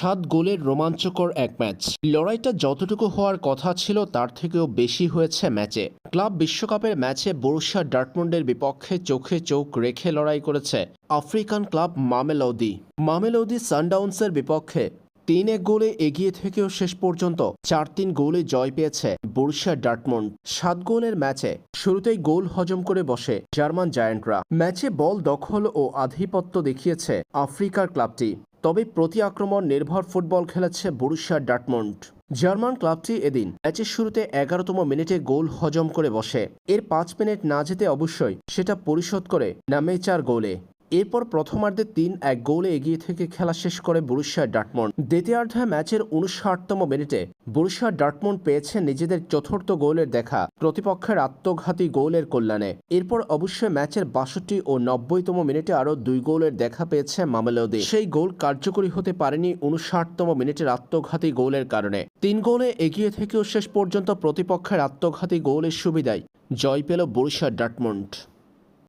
সাত গোলের রোমাঞ্চকর এক ম্যাচ। লড়াইটা যতটুকু হওয়ার কথা ছিল, তার থেকেও বেশি হয়েছে ম্যাচে। ক্লাব বিশ্বকাপের ম্যাচে বরুষা ডার্টমন্ডের বিপক্ষে চোখে চোখ রেখে লড়াই করেছে আফ্রিকান ক্লাব মামেলৌদি। মামেলৌদি সানডাউন্সের বিপক্ষে তিন এক গোলে এগিয়ে থেকেও শেষ পর্যন্ত চার তিন গোলে জয় পেয়েছে বরুশিয়া ডার্টমন্ড। সাত গোলের ম্যাচে শুরুতেই গোল হজম করে বসে জার্মান জায়ান্টরা। ম্যাচে বল দখল ও আধিপত্য দেখিয়েছে আফ্রিকার ক্লাবটি। তবে প্রতি আক্রমণ নির্ভর ফুটবল খেলেছে বরুশিয়া ডার্টমন্ড। জার্মান ক্লাবটি এদিন ম্যাচের শুরুতে এগারোতম মিনিটে গোল হজম করে বসে। এর পাঁচ মিনিট না যেতে অবশ্যই সেটা পরিশোধ করে নামে চার গোলে। এরপর প্রথমার্ধে তিন এক গোলে এগিয়ে থেকে খেলা শেষ করে বরুশিয়া ডাটমন্ড দ্বিতীয়ার্ধে ম্যাচের উনষাটতম মিনিটে বরুশিয়া ডাটমন্ড পেয়েছে নিজেদের চতুর্থ গোলের দেখা, প্রতিপক্ষের আত্মঘাতী গোলের কল্যাণে। এরপর অবশ্যই ম্যাচের বাষট্টি ও নব্বইতম মিনিটে আরও দুই গোলের দেখা পেয়েছে মামেলদি। সেই গোল কার্যকরী হতে পারেনি উনষাটতম মিনিটের আত্মঘাতী গোলের কারণে। তিন গোলে এগিয়ে থেকেও শেষ পর্যন্ত প্রতিপক্ষের আত্মঘাতী গোলের সুবিধায় জয় পেল বরুশিয়া ডাটমন্ড